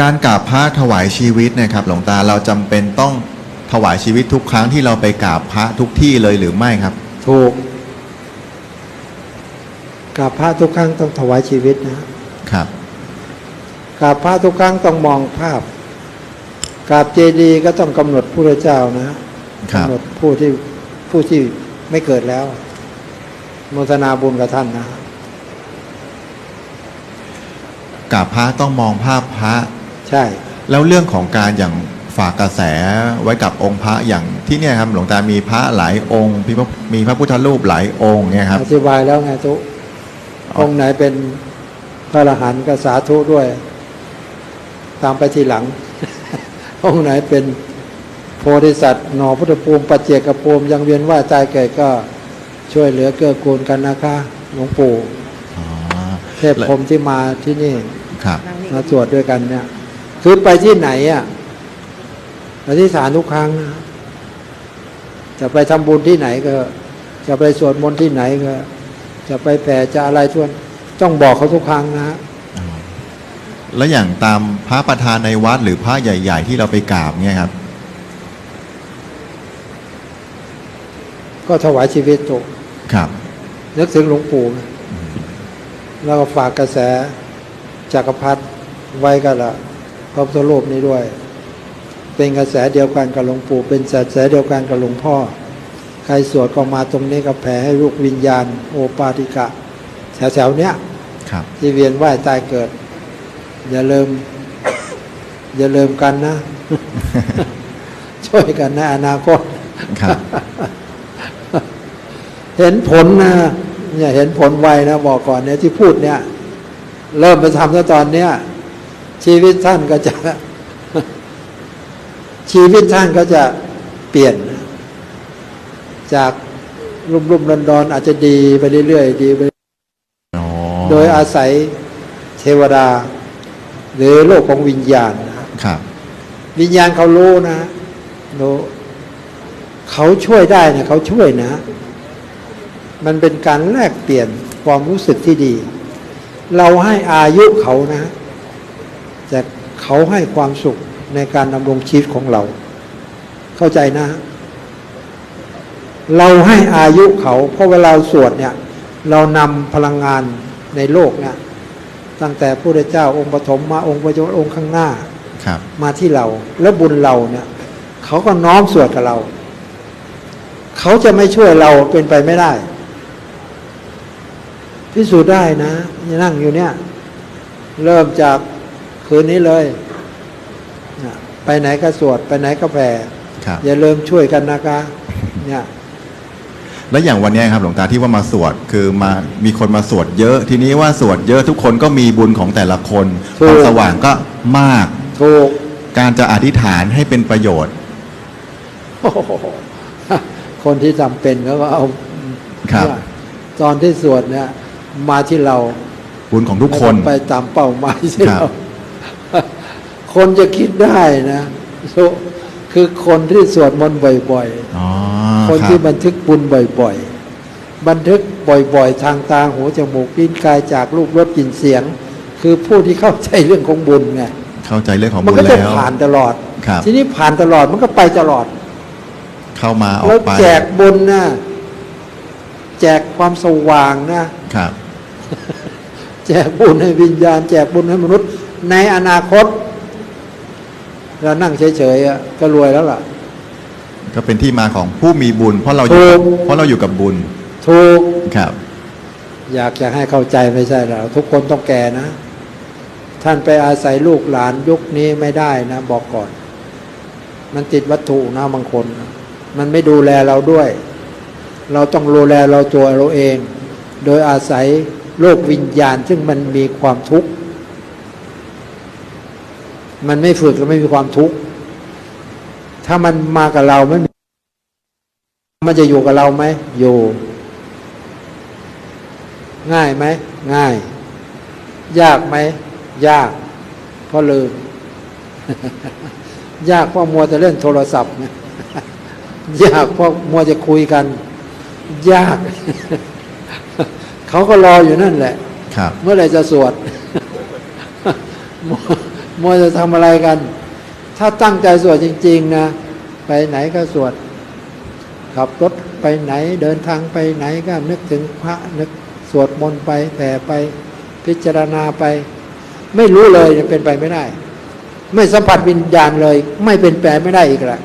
การกราบพระถวายชีวิตเนะครับ หลวงตาเราจำเป็นต้องถวายชีวิตทุกครั้งที่เราไปกราบพระทุกที่เลยหรือไม่ครับ ถูกกราบพระทุกครั้งต้องถวายชีวิตนะครับกราบพระทุกครั้งต้องมองภาพกราบเจดีย์ก็ต้องกำหนดผู้เจ้านะครับ กำหนดผู้ที่ผู้ที่ไม่เกิดแล้วโมทนาบุญกับท่านนะกราบพระต้องมองภาพพระ ใช่ แล้วเรื่องของการอย่างฝากกระแสไว้กับองค์พระอย่างที่เนี่ยครับหลวงตามีพระหลายองค์มีพระมีพระพุทธรูปหลายองค์เนี่ยครับอธิบายแล้วไงทุกองค์ไหนเป็นพระอรหันต์ก็สาธุด้วย ตามไปทีหลัง องค์ไหนเป็นโพธิสัตว์หนอพุทธภูมิปัจเจกภูมิยังเวียนว่ายตายเกิดก็ช่วยเหลือเกื้อกูลกันนะคะหลวงปู่อ๋อเทพพรหมที่มาที่นี่ครับมาสวดด้วยกันเนี่ย คือไปที่ไหนอะอธิษฐานทุกครั้งนะจะไปทำบุญที่ไหนก็ จะไปสวดมนต์ที่ไหนก็ จะไปแผ่จะอะไรทวน ต้องบอกเขาทุกครั้งนะแล้วอย่างตามพระประธานในวัดหรือพระใหญ่ ๆ ที่เราไปกราบเนี่ยครับ ก็ถวายชีวิตตุครับ นึกถึงหลวงปู่นะแล้วก็ฝากกระแสจักรพรรดิไว้กับละ พระพุทธรูปนี้ด้วย เป็นกระแสเดียวกันกับหลวงปู่ เป็นกระแสเดียวกันกับหลวงพ่อ ใครสวดก็มาตรงนี้ก็แผ่ให้ลูกวิญญาณ โอปาติกะ แถวๆเนี้ยครับที่เวียนว่ายตายเกิด อย่าลืม อย่าลืมกันนะ ช่วยกันในอนาคตครับเห็นผลนะเนี่ยเห็นผลไวนะบอกก่อนเนี่ยที่พูดเนี่ย เริ่มไปทำตั้งตอนเนี้ย ชีวิตท่านก็จะ ชีวิตท่านก็จะเปลี่ยน จากรุ่มรุ่มดอนดอนๆอาจจะดีไปเรื่อยๆดีไปอ๋อโดยอาศัยเทวดา หรือโลกของวิญญาณนะครับ วิญญาณเขารู้นะรู้เขาช่วยได้นะเขาช่วยนะ มันเป็นการแลกเปลี่ยนความรู้สึกที่ดี เราให้อายุเขานะ แต่เขาให้ความสุขในการดำรงชีวิตของเรา เข้าใจนะ เราให้อายุเขาเพราะเวลาสวดเนี่ย เรานำพลังงานในโลกเนี่ยตั้งแต่พระพุทธเจ้าองค์ปฐมมาองค์ปัจจุบันองค์ข้างหน้าครับมาที่เรา แล้วบุญเราเนี่ย เขาก็น้อมสวดกับเรา เขาจะไม่ช่วยเราเป็นไปไม่ได้พิสูจน์ได้นะนั่งอยู่เนี่ย เริ่มจาก คืนนี้เลยนะไปไหนก็สวด ไปไหนก็แผ่ครับอย่าลืมช่วยกันนะคะเนี่ยแล้วอย่างวันเนี้ยครับหลวงตาที่ว่ามาสวดคือมามีคนมาสวดเยอะ ทีนี้ว่าสวดเยอะทุกคนก็มีบุญของแต่ละคนความสว่างก็มากถูกการจะอธิษฐานให้เป็นประโยชน์โอ้โหคนที่จำเป็นเขาก็เอาครับเนี่ยตอนที่สวดเนี่ย มาที่เราบุญของทุกคนไม่ต้องไปตามเป้าหมายที่ครัเราบ คนจะคิดได้นะ so คือคนที่สวดมนต์บ่อยอ๋อๆคนรับที่บันทึกบุญบ่อย ๆ บันทึกบ่อย ๆ ทางตาหูจมูกลิ้นกายจากรูปรสกลิ่นเสียง คือผู้ที่เข้าใจเรื่องของบุญไงเข้าใจเรื่องของมันบุญก็จะแล้วผ่านตลอดครับทีนี้ผ่านตลอดมันก็ไปตลอด เข้ามาออแล้วกไปแจกบุญนะแจกความสว่างนะครับ แจกบุญให้วิญญาณ แจกบุญให้มนุษย์ ในอนาคต เรานั่งเฉยๆอะก็รวยแล้วล่ะ ก็เป็นที่มาของผู้มีบุญ เพราะเราอยู่กับถูก เพราะเราอยู่กับบุญถูกครับ อยากจะให้เข้าใจไม่ใช่หรอทุกคนต้องแก่นะ ท่านไปอาศัยลูกหลานยุคนี้ไม่ได้นะ บอกก่อน มันติดวัตถุนะบางคนมันไม่ดูแลเราด้วย เราต้องดูแลเราตัวเราเอง โดยอาศัยโลกวิญญาณซึ่งมันมีความทุกข์ มันไม่ฝึกแล้วไม่มีความทุกข์ถ้ามันมากับเราไม่มีมันจะอยู่กับเราไหมอยู่ ง่ายไหมง่าย ยากไหมยากเพราะลืมยากเพราะมัวแต่เล่นโทรศัพท์ไงยากเพราะมัวจะคุยกัน ยาก เขาก็รออยู่นั่นแหละครับเมื่อไหรจะสวดมัว มัวจะทำอะไรกัน ถ้าตั้งใจสวดจริง ๆ นะ ไปไหนก็สวด ขับรถไปไหนเดินทางไปไหนก็นึกถึงพระนึกสวดมนต์ไปแผ่ไปพิจารณาไป ไม่รู้เลยเป็นไปไม่ได้ ไม่สัมผัสวิญญาณเลย ไม่เป็นแปลไม่ได้อีกละ